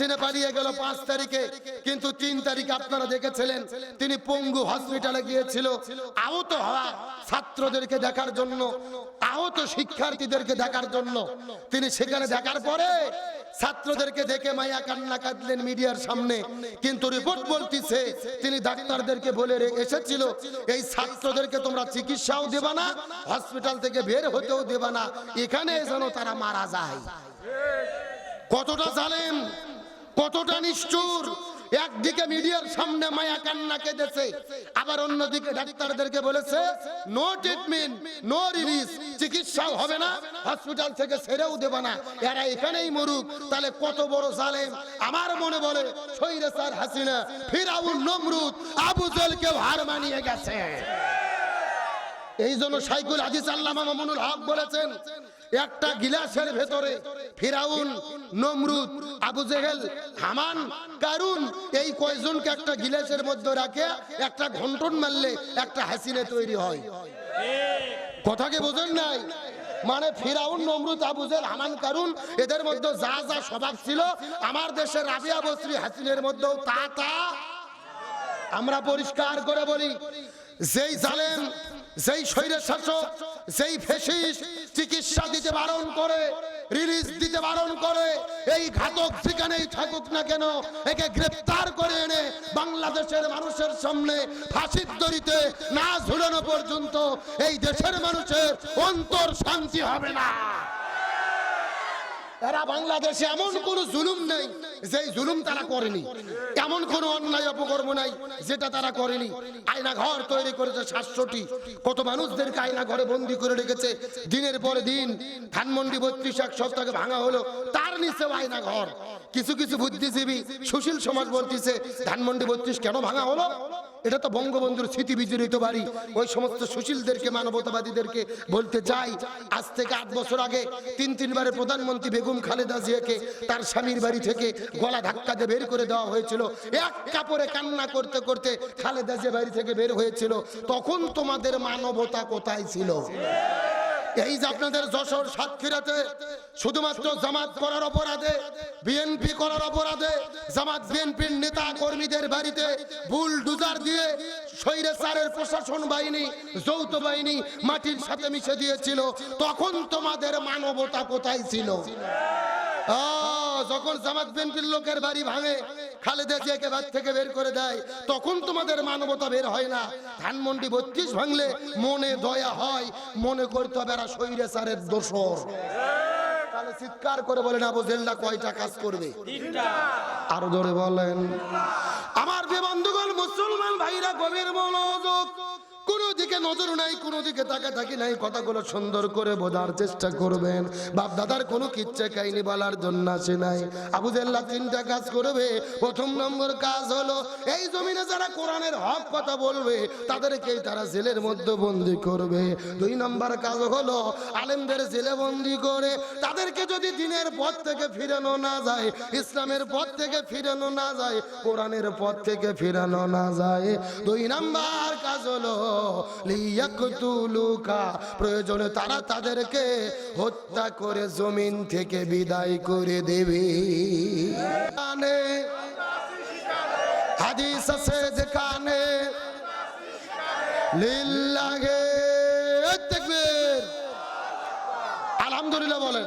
হাসিনা পালিয়ে গেল পাঁচ তারিখে। কিন্তু তিন তারিখে আপনারা দেখেছিলেন, তিনি পঙ্গু হসপিটালে গিয়েছিল, আহত হওয়া ছাত্রদেরকে দেখার জন্য, আহত শিক্ষার্থীদেরকে দেখার জন্য। তিনি সেখানে দেখার পরে ছাত্রদেরকে দেখে মায়া কান্না কাঁদলেন মিডিয়ার সামনে। কিন্তু রিপোর্ট বলতিছে, তিনি ডাক্তারদেরকে বলে এসেছিল, এই ছাত্রদেরকে তোমরা চিকিৎসাও দেবা না, হসপিটাল থেকে বের হতেও দেবা না। এখানে যেন তারা মারা যায়। কতটা জালেম? কতটা নিষ্ঠুর? একদিকে মিডিয়ার সামনে মায়া কান্না কেঁদেছে, আবার অন্যদিকে ডাক্তারদেরকে বলেছে নো ট্রিটমেন্ট নো রিলিজ চিকিৎসাও হবে না হসপিটাল থেকে ছেড়েও দেবে না, এরা এখানেই মরুক। তাহলে কত বড় জালেম? আমার মনে বলে সৈরে স্যার হাসিনা, ফিরাউন, নমরুদ, আবু জেলকে হার মানিয়ে গেছে। এই জন্য সাইকুল হাদিস আল্লামা মামুনুল হক বলেছেন একটা গিলাসের ভেতরে ফিরাউন, নমরুদ, আবু জেহেল, হামান, কারুন, এই কয়জনকে একটা গিলাসের মধ্যে রাখে, একটা ঘন্টন মারলে একটা হাসিনে তৈরি হয়। কথাকে বোঝেন নাই? মানে ফিরাউন, নমরুদ, আবু জেহেল, হামান, কারুন, এদের মধ্যে যা যা স্বভাব ছিল, আমার দেশের রাবিয়া বসরি হাসিনের মধ্যেও তা তা। আমরা পরিষ্কার করে বলি, যেই জালেম যেই শৈরে শাসক যেই ফেসিস চিকিৎসা দিতে বারণ করে রিলিজ দিতে বারণ করে, এই ঘাতক যেখানেই থাকুক না কেন, একে গ্রেফতার করে এনে বাংলাদেশের মানুষের সামনে ফাঁসির দড়িতে না ঝুলানো পর্যন্ত এই দেশের মানুষের অন্তর শান্তি হবে না। এরা বাংলাদেশে এমন কোন জুলুম নেই যেই জুলুম তারা করেনি। এমন কোন অন্যায় অপকর্ম নাই যেটা তারা করেনি। আয়না ঘর তৈরি করেছে সাতশোটি। কত মানুষদেরকে আয়না ঘরে বন্দি করে রেখেছে। দিনের পরে দিন ধানমন্ডি বত্রিশ এক সপ্তাহে ভাঙা হলো। তার নিচেও আয়না ঘর। কিছু কিছু বুদ্ধিজীবী সুশীল সমাজ বলতেছে, ধানমন্ডি বত্রিশ কেন ভাঙা হলো? এটা তো বঙ্গবন্ধুর স্মৃতি বিজড়িত বাড়ি। ওই সমস্ত সুশীলদেরকে, মানবতাবাদীদেরকে বলতে চাই, আজ থেকে আট বছর আগে তিন তিনবারের প্রধানমন্ত্রী বেগম খালেদা জিয়াকে তার স্বামীর বাড়ি থেকে গলা ধাক্কা দিয়ে বের করে দেওয়া হয়েছিল। এক কাপড়ে কান্না করতে করতে খালেদা জিয়া বাড়ি থেকে বের হয়েছিল। তখন তোমাদের মানবতা কোথায় ছিল? এই যে আপনাদের যশোর সাতক্ষীরাতে শুধুমাত্র জামাত করার অপরাধে বিএনপি করার অপরাধে জামাত বিএনপির নেতা কর্মীদের বাড়িতে ভুল ডুজার দিয়ে স্বৈরাচারের প্রশাসন বাহিনী যৌথ বাহিনী মাটির সাথে মিশে দিয়েছিল। তখন তোমাদের মানবতা কোথায় ছিল? আহ, যখন জামাত বিএনপির লোকের বাড়ি ভাঙে, খালেদা জিয়াকে বাদ থেকে বের করে দেয়, তখন তোমাদের মানবতা বের হয় না। ধানমন্ডি বত্রিশ ভাঙলে মনে দয়া হয়, মনে করতে হবে এরা স্বৈরাচারের দোষর। তাহলে নজর নাই, কোন দিকে তাকা থাকি নাই, কথাগুলো সুন্দর করে বোঝার চেষ্টা করবেন। বাপ দাদার কোনো কিচ্ছা কাহিনী বলার জন্য আসে নাই। আবু জেল্লা তিনটা কাজ করবে। প্রথম নম্বর কাজ হলো, এই জমিনে যারা কোরআনের হক কথা বলবে, তাদেরকেই তারা জেলের মধ্যে বন্দি করবে। দুই নম্বর কাজ হলো, আলেমদের জেলে বন্দি করে, তাদেরকে যদি দিনের পথ থেকে ফিরানো না যায়, ইসলামের পথ থেকে ফিরানো না যায়, কোরআনের পথ থেকে ফিরানো না যায়। দুই নাম্বার কাজ হলো লিয়াকতুলুকা, প্রয়োজনে তারা তাদেরকে হত্যা করে জমিন থেকে বিদায় করে দেবে। আলহামদুলিল্লাহ বলেন।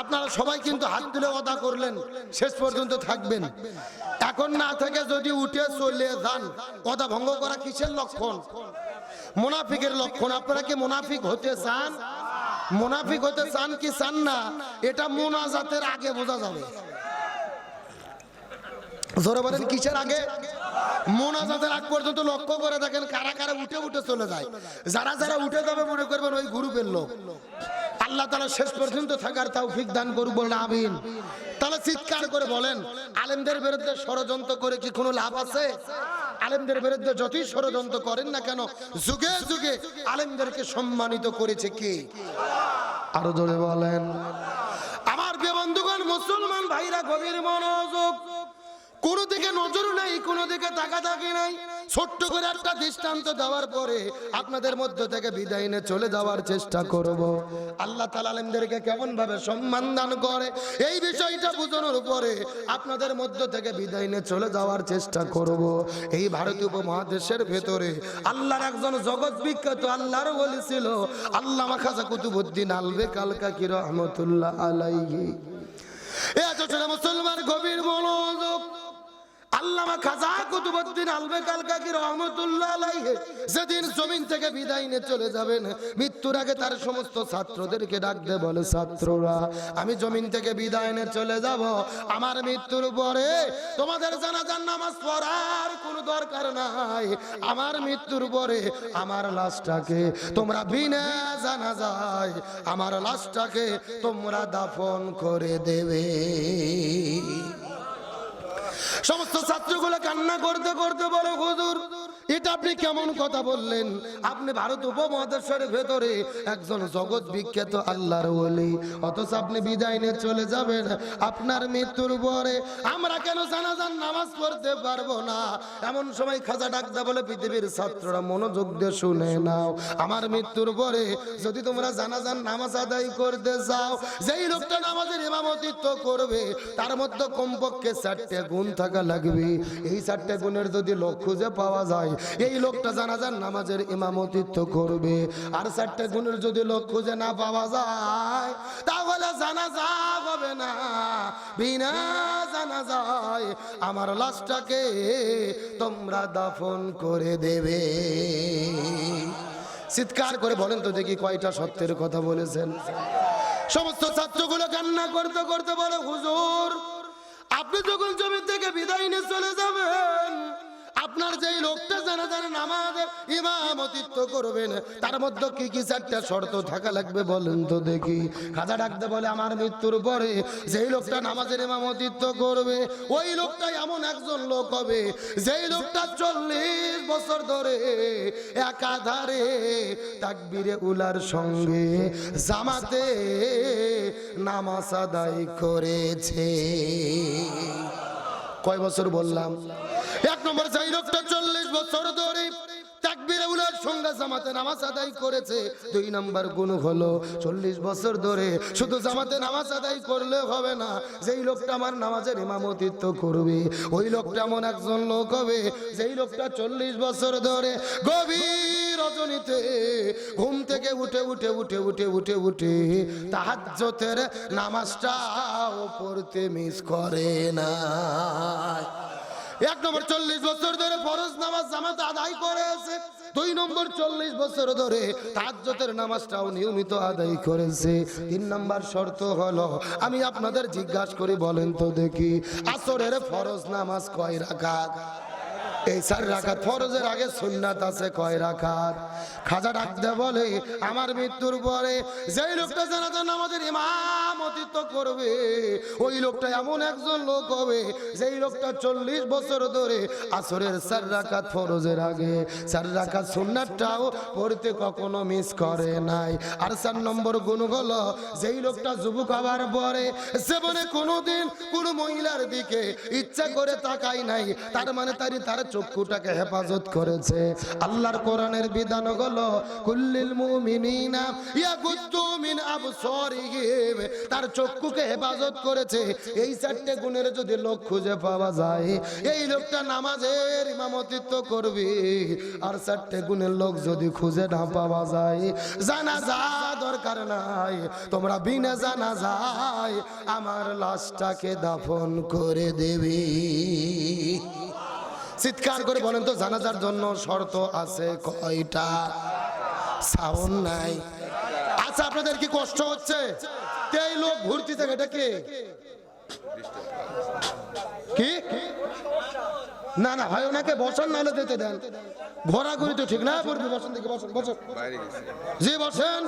আপনারা সবাই কিন্তু হাত তুলে অদা করলেন, শেষ পর্যন্ত থাকবেন। এখন না থেকে যদি উঠে চলে যান কথা ভঙ্গ করা কিসের লক্ষণ? মোনাফিকের লক্ষণ, আপনারা কি মোনাফিক হতে চান? মোনাফিক হতে চান কি চান না? এটা মোনাজাতের আগে বোঝা যাবে। জোরে বলেন, কিসের আগে? মোনাজাতের আগ পর্যন্ত লক্ষ্য করে দেখেন কারা কারা উঠে উঠে চলে যায়। যারা যারা উঠে যাবে মনে করবেন ওই গ্রুপের লোক। আল্লাহ তালা শেষ পর্যন্ত থাকার তৌফিক দান করুক বলেন, আমিন। তাহলে চিৎকার করে বলেন, আলেমদের বিরুদ্ধে ষড়যন্ত্র করে কি কোনো লাভ আছে? আলেমদের বিরুদ্ধে যতই ষড়যন্ত্র করেন না কেন, যুগে যুগে আলেমদেরকে সম্মানিত করেছে কে? আরও জোরে বলেন। আমার বন্ধুগণ, মুসলমান ভাইরা, গভীর মনোযোগ কোনো দিকে নজর নাই, কোনো দিকে তাকা তাকি নাই। ছোট্ট করে একটা দৃষ্টান্ত দেওয়ার পরে আপনাদের মধ্য থেকে বিদায় নিয়ে চলে যাওয়ার চেষ্টা করব। আল্লাহ তালা আলেমদেরকে কেমন ভাবে সম্মান দান করে, এই বিষয়টা বোঝানোর পরে আপনাদের মধ্য থেকে বিদায় নিয়ে চলে যাওয়ার চেষ্টা করব। এই ভারতীয় উপমহাদেশের ভেতরে আল্লাহর একজন জগৎ বিখ্যাত আল্লাহর বলেছিল আল্লাহ খাজা কুতুবুদ্দিন আলবে কালকা কি রহমতুল্লাহ আলাইহি। এ মুসলমান গভীর মনোযোগ আল্লামা খাজা কুতুবুদ্দিন আলবে কালকা রহমতুল্লাহ যেদিন জমিন থেকে বিদায় নিয়ে চলে যাবেন, মৃত্যুর আগে তার সমস্ত ছাত্রদেরকে ডাকতে বলে, ছাত্ররা, আমি জমিন থেকে বিদায় নিয়ে চলে যাব, আমার মৃত্যুর পরে তোমাদের জানা জানাজার নামাজ পড়ার কোনো দরকার নাই। আমার মৃত্যুর পরে আমার লাশটাকে তোমরা বিনা জানা যায় আমার লাশটাকে তোমরা দাফন করে দেবে। সমস্ত ছাত্রগুলো কান্না করতে করতে বলে হুজুর এটা আপনি কেমন কথা বললেন? আপনি ভারত উপমহাদেশের ভেতরে একজন জগৎ বিখ্যাত আল্লাহর ওলি। অথচ আপনি বিদায় নিয়ে চলে যাবেন। আপনার মৃত্যুর পরে আমরা কেন জানাজান নামাজ পড়তে পারব না? এমন সময় খাজা ডাকদা বলে, পৃথিবীর ছাত্ররা মনোযোগ দিয়ে শুনে নাও। আমার মৃত্যুর পরে যদি তোমরা জানাজান নামাজ আদায় করতে চাও, যেই লোকটা নামাজের ইমামতিত্ব করবে, তার মধ্যে কমপক্ষে চারটে গুণ থাকা লাগবে। এই চারটে গুণের যদি লক্ষ্য খুঁজে পাওয়া যায় এই লোকটা জানাজান নামাজের ইমামতিত্ব করবে। আর চারটে গুণের যদি লোক খুঁজে না পাওয়া যায়, তাহলে জানাজা হবে না। বিনা জানা যায় আমার লাশটাকে তোমরা দাফন করে দেবে। চিৎকার করে বলেন তো দেখি কয়টা সত্যের কথা বলেছেন। সমস্ত ছাত্রগুলো কান্না করতে করতে বলে, হুজুর, আপনি যখন জমি থেকে বিদায় নিয়ে চলে যাবেন আপনার যেই লোকটা জানা জানেন আমাদের ইমামতিত্ব করবেন, তার মধ্যে কি কি চারটা শর্ত থাকা লাগবে বলেন তো দেখি। খাজা ডাকতে বলে, আমার মৃত্যুর পরে যেই লোকটা নামাজের ইমামতিত্ব করবে, ওই লোকটা এমন একজন লোক হবে, যেই লোকটা চল্লিশ বছর ধরে একাধারে তাকবিরে উলার সঙ্গে জামাতে নামাজ আদায় করেছে। কয় বছর বললাম? নম্বর যেই লোকটা চল্লিশ বছর ধরে নামাজ করেছে। দুই চল্লিশ বছর ধরে শুধু নামাজ করলে হবে না লোকটা আমার করবে, ওই লোকটা একজন লোক হবে লোকটা চল্লিশ বছর ধরে গভীর ঘুম থেকে উঠে উঠে উঠে উঠে উঠে উঠে তাহাজ্জতের নামাজটাও পড়তে মিস করে না এক নম্বর চল্লিশ বছর ধরে ফরজ নামাজ জামাত আদায় করেছে। দুই নম্বর চল্লিশ বছর ধরে তাজ্জতের নামাজটাও নিয়মিত আদায় করেছে। তিন নম্বর শর্ত হলো, আমি আপনাদের জিজ্ঞাসা করি বলেন তো দেখি, আসরের ফরজ নামাজ কয় রাখাত এই চার রাখাত ফরজের আগে সুন্নাত আছে কয় রাখাত? খাজা ডাকতে বলে, আমার মৃত্যুর পরে যেই লোকটা জানাজান আমাদের ইমামতিত্ব করবে, ওই লোকটা এমন একজন লোক হবে যেই লোকটা চল্লিশ বছর ধরে আসরের চার রাখাত ফরজের আগে। চার রাখাত সুন্নাতটাও পড়তে কখনো মিস করে নাই। আর চার নম্বর গুণ হলো, যেই লোকটা যুবক হবার পরে জীবনে কোনোদিন কোনো মহিলার দিকে ইচ্ছা করে তাকাই নাই, তার মানে তারই তার চক্ষুটাকে হেফাজত করেছে। আল্লাহর কোরআনের বিধান হলো কুল্লিল মুমিনিনা ইয়াগুদ্দু মিন আবসারিহিম তার চক্ষুকে হেফাজত করেছে। এই চারটে গুণের যদি লোক খুঁজে পাওয়া যায়, এই লোকটা নামাজের ইমামতিত্ব করবে। আর চারটে গুণের লোক যদি খুঁজে না পাওয়া যায় জানা যা দরকার নাই। তোমরা বিনা জানা যায় আমার লাশটাকে দাফন করে দেবে। চিৎকার করে বলেন তো জানাজার জন্য শর্ত আছে কয়টা? সাউন্ড নাই। আচ্ছা আপনাদের কি কষ্ট হচ্ছে? তে এই লোক ঘুরতে থাকে এটা কে? কি? না না ভাই ওনাকে বসন নাহলে দিতে দেন। ঘোরাঘুরি তো ঠিক না পড়বি বসন দিকে বসন বসন। জি বসেন।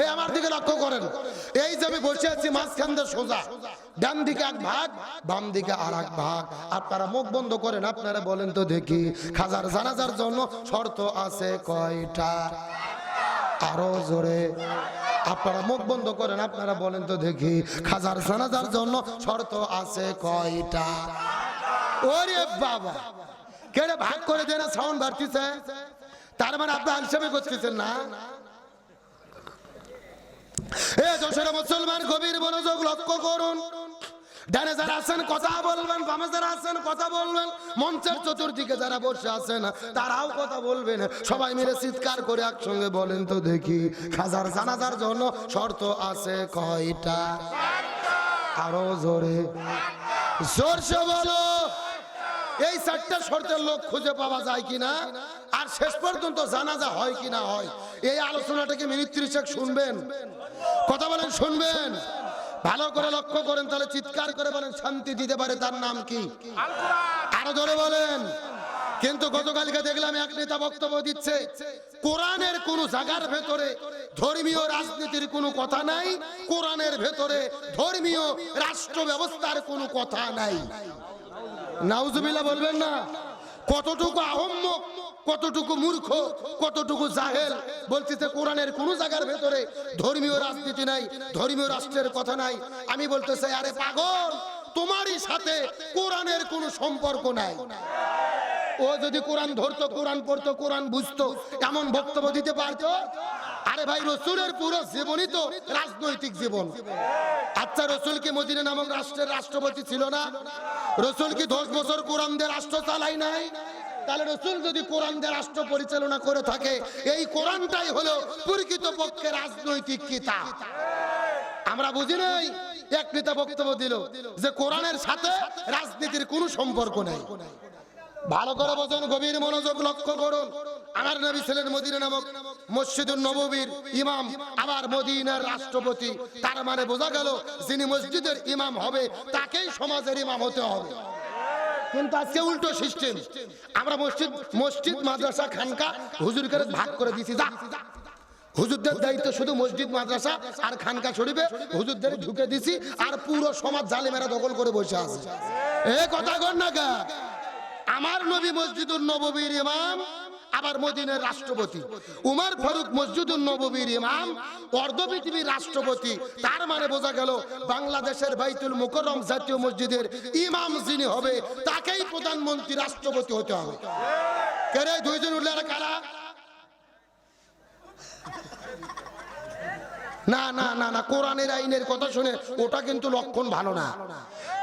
এই আমার দিকে লক্ষ্য করেন। এই যে আমি বসে আছি, মাঝখান দিয়ে সোজা। ডান দিকে এক ভাগ, বাম দিকে আর এক ভাগ। আপনারা মুখ বন্ধ করেন, আপনারা বলেন তো দেখি, খাজার জানাজার জন্য শর্ত আছে কয়টা? আরও জোরে। আপনারা মুখ বন্ধ করেন, আপনারা বলেন তো দেখি, খাজার সানাজার জন্য শর্ত আছে কয়টা? ওরে বাবা! কেন ভাগ করে দেন সাউন্ড বাড়তিছে? তার মানে আপনি হিসাবে করতেছেন না? মুসলমান গভীর মনোযোগ লক্ষ্য করুন। ডানে যারা আছেন, কথা বলবেন, বামে যারা আছেন, কথা বলবেন। মঞ্চের চতুর্দিকে যারা বসে আছেন, তারাও কথা বলবেন। সবাই মিলে চিৎকার করে একসঙ্গে বলেন তো দেখি খাজার জানাজার জন্য শর্ত আছে কয়টা? আরও জোরে। জোরসে বলো, এই চারটা শর্তের লোক খুঁজে পাওয়া যায় কিনা? আর শেষ পর্যন্ত জানাজা হয় কিনা হয়? এই আলোচনাটাকে মিনিট ত্রিশেক শুনবেন? কথা বলেন, শুনবেন? ভালো করে লক্ষ্য করেন, তাহলে চিৎকার করে বলেন, শান্তি দিতে পারে তার নাম কি? আরও ধরে বলেন। কিন্তু গতকালকে দেখলাম এক নেতা বক্তব্য দিচ্ছে, কোরআনের কোন জায়গার ভেতরে ধর্মীয় রাজনীতির কোনো কথা নাই, কোরআনের ভেতরে ধর্মীয় রাষ্ট্র ব্যবস্থার কোনো কথা নাই। নাউজুবিল্লাহ বলবেন না? কতটুকু আহম্মক কতটুকু মূর্খ, কতটুকু জাহেল? বলতেছে, কোরআনের কোন জায়গার ভেতরে ধর্মীয় রাজনীতি নাই, ধর্মীয় রাষ্ট্রের কথা নাই। আমি বলতে চাই আরে পাগল, তোমারই সাথে কোরআনের কোনো সম্পর্ক নাই। ও যদি কোরআন ধরতো, কোরআন পড়তো, কোরআন বুঝতো, এমন বক্তব্য দিতে পারতো? আরে ভাই, রসুলের পুরো জীবনই তো রাজনৈতিক জীবন। আচ্ছা রসুল কি মদিনা নামক রাষ্ট্রের রাষ্ট্রপতি ছিল না? রসুল কি দশ বছর কোরআন দিয়ে রাষ্ট্র চালাই নাই? তাহলে রসুল যদি কোরআন রাষ্ট্র পরিচালনা করে থাকে, এই কোরআনটাই হলো প্রকৃত পক্ষে রাজনৈতিক কিতাব। আমরা বুঝি নাই? এক নেতা বক্তব্য দিল যে, কোরআনের সাথে রাজনীতির কোনো সম্পর্ক নাই। ভালো করে বোঝেন, গভীর মনোযোগ লক্ষ্য করুন। আমার নবী ছিলেন মদিনা নামক মসজিদুল নববীর ইমাম। আবার মদিনার রাষ্ট্রপতি, তার মানে বোঝা গেল যিনি মসজিদের ইমাম হবে, তাকেই সমাজের ইমাম হতে হবে। কিন্তু আজকে উল্টো সিস্টেম। আমরা মসজিদ মসজিদ, মাদ্রাসা, খানকা হুজুরকে ভাগ করে দিয়েছি। যা। হুজুরদের দায়িত্ব শুধু মসজিদ, মাদ্রাসা আর খানকা শরীফে হুজুরদের ঢুকে দিছি আর পুরো সমাজ জালিমেরা দখল করে বসে আছে। এ কথা কর না গা আমার নবী মসজিদুল নববীর ইমাম, আবার মদিনের রাষ্ট্রপতি। উমার ফারুক মসজিদুল নববীর ইমাম, অর্ধ পৃথিবীর রাষ্ট্রপতি। তার মানে বোঝা গেল, বাংলাদেশের বাইতুল মুকররম জাতীয় মসজিদের ইমাম যিনি হবে, তাকেই প্রধানমন্ত্রী রাষ্ট্রপতি হতে হবে। কেরে দুইজন উঠলে কারা? না না না না, কোরআনের আইনের কথা শুনে ওটা কিন্তু লক্ষণ ভালো না।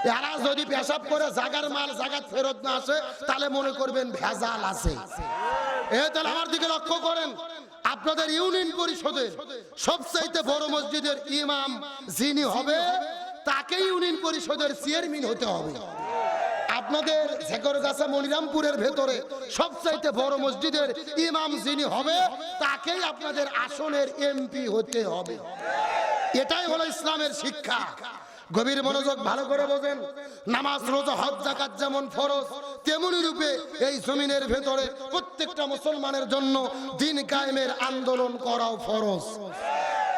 এরা যদি পেশাব করে জাগার মাল, জাগাত ফেরত না আসে, তাহলে মনে করবেন ভেজাল আছে। এ, তাহলে আমার দিকে লক্ষ্য করেন। আপনাদের ইউনিয়ন পরিষদের সবচাইতে বড় মসজিদের ইমাম যিনি হবে তাকে ইউনিয়ন পরিষদের চেয়ারম্যান হতে হবে। আপনাদের ঝেকরগাছা মনিরামপুরের ভেতরে সবচাইতে বড় মসজিদের ইমাম যিনি হবে, তাকেই আপনাদের আসনের এমপি হতে হবে। এটাই হলো ইসলামের শিক্ষা। গভীর মনোযোগ ভালো করে বোঝেন। নামাজ, রোজা, হজ জাকাত যেমন ফরজ, তেমনি রূপে এই জমিনের ভেতরে প্রত্যেকটা মুসলমানের জন্য দিন কায়েমের আন্দোলন করাও ফরজ।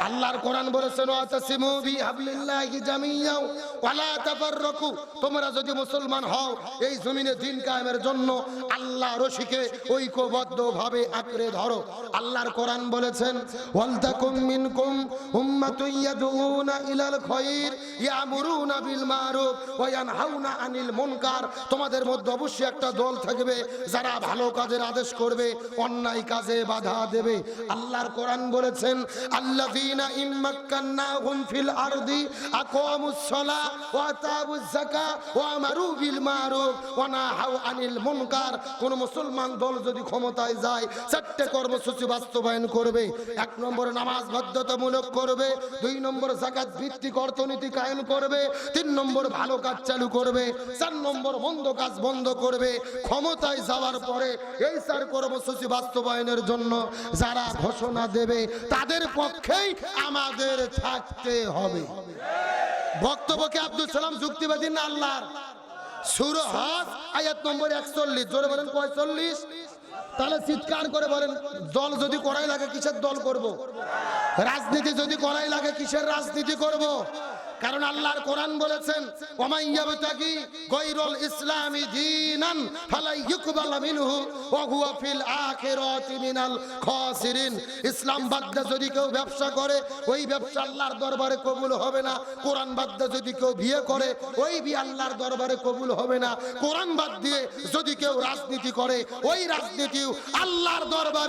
আল্লাহর কোরআন বলেছেন ওয়াতাসিমু বিহাবলিল্লাহি জামিয়াও, ওয়ালা তাফাররাকু। তোমরা যদি মুসলমান হও, এই জমিনে দিন কায়েমের জন্য আল্লাহ রশিকে ঐক্যবদ্ধভাবে আঁকড়ে ধরো। আল্লাহর কোরআন বলেছেন ওয়ালতাকুম মিনকুম উম্মাতুন ইয়াদউনা ইলাল খায়র ইয়ামুরুনা বিল মারুফ ওয়া ইয়ানহাউনা আনিল মুনকার। তোমাদের মধ্যে অবশ্যই একটা দল থাকবে, যারা ভালো কাজের আদেশ করবে, অন্যায় কাজে বাধা দেবে। আল্লাহর কোরআন বলেছেন আল্লাযীনা কোন মুসলমান দল যদি ক্ষমতায় যায়, চারটে কর্মসূচি বাস্তবায়ন করবে, এক নম্বর নামাজ বাধ্যতামূলক করবে, দুই নম্বর জাকাত ভিত্তিক অর্থনীতি করবে, তিন নম্বর ভালো কাজ চালু করবে, চার নম্বর কাজ বন্ধ করবে, ক্ষমতায় যাওয়ার পরে এই চার কর্মসূচি বাস্তবায়নের জন্য যারা ঘোষণা দেবে, তাদের পক্ষেই আমাদের থাকতে হবে বক্তব্যকে আব্দুল সালাম যুক্তিবাদী না আল্লাহর নম্বর একচল্লিশ বলেন পঁয়তাল্লিশ তাহলে চিৎকার করে বলেন, দল যদি করাই লাগে, কিসের দল করব। রাজনীতি যদি করাই লাগে, কিসের রাজনীতি করব। কারণ আল্লাহর কোরআন বলেছেন ইসলামি দীনান ফালাই ইউকবাল মিনহু ওয়া হুয়া ফিল আখিরাতি মিনাল খাসিরিন। ইসলাম বাদ দিয়ে যদি কেউ ব্যবসা করে, ওই ব্যবসা আল্লাহর দরবারে কবুল হবে না। কোরআন বাদ দিয়ে যদি কেউ বিয়ে করে, ওই বিয়ে আল্লাহর দরবারে কবুল হবে না। কোরআন বাদ দিয়ে যদি কেউ রাজনীতি করে, ওই রাজনীতিও আল্লাহর দরবারে